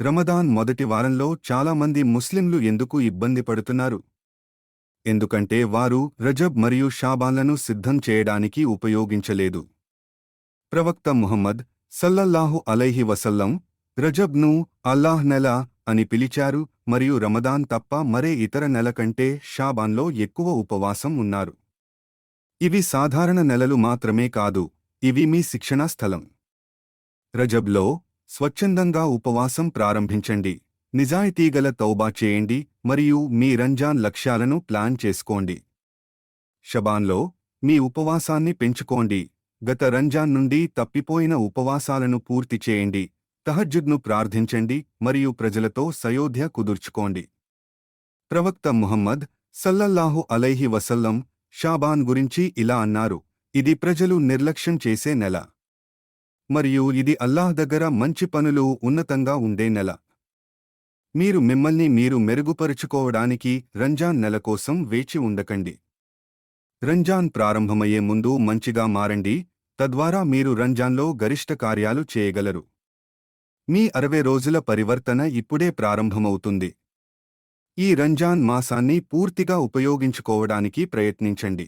రమదాన్ మొదటి వారంలో చాలామంది ముస్లింలు ఎందుకు ఇబ్బంది పడుతున్నారు? ఎందుకంటే వారు రజబ్ మరియు షాబాన్లను సిద్ధం చేయడానికి ఉపయోగించలేదు. ప్రవక్త ముహమ్మద్ సల్లల్లాహు అలైహి వసల్లం రజబ్ను అల్లాహ్ నెల అని పిలిచారు మరియు రమదాన్ తప్ప మరే ఇతర నెల కంటే షాబాన్లో ఎక్కువ ఉపవాసం ఉన్నారు. ఇవి సాధారణ నెలలు మాత్రమే కాదు ఇవి మీ శిక్షణా స్థలం. రజబ్లో స్వచ్ఛందంగా ఉపవాసం ప్రారంభించండి. నిజాయితీగల తౌబా చేయండి మరియు మీ రంజాన్ లక్ష్యాలను ప్లాన్ చేసుకోండి. షబాన్లో మీ ఉపవాసాన్ని పెంచుకోండి. గత రంజాన్ నుండి తప్పిపోయిన ఉపవాసాలను పూర్తి చేయండి. తహజ్జుద్ను ప్రార్థించండి మరియు ప్రజలతో సయోధ్య కుదుర్చుకోండి. ప్రవక్త ముహమ్మద్ సల్లల్లాహు అలైహి వసల్లం షాబాన్ గురించి ఇలా అన్నారు. ఇది ప్రజలు నిర్లక్ష్యం చేసే నెల. మరియు ఇది అల్లాహ్ దగ్గర మంచి పనులు ఉన్నతంగా ఉండే నెల. మీరు మిమ్మల్ని మీరు మెరుగుపరుచుకోవడానికి రంజాన్ నెల కోసం వేచి ఉండకండి. రంజాన్ ప్రారంభమయ్యే ముందు మంచిగా మారండి తద్వారా మీరు రంజాన్లో గరిష్ట కార్యాలు చేయగలరు. మీ అరవై రోజుల పరివర్తన ఇప్పుడే ప్రారంభమవుతుంది. ఈ రంజాన్ మాసాన్ని పూర్తిగా ఉపయోగించుకోవడానికి ప్రయత్నించండి.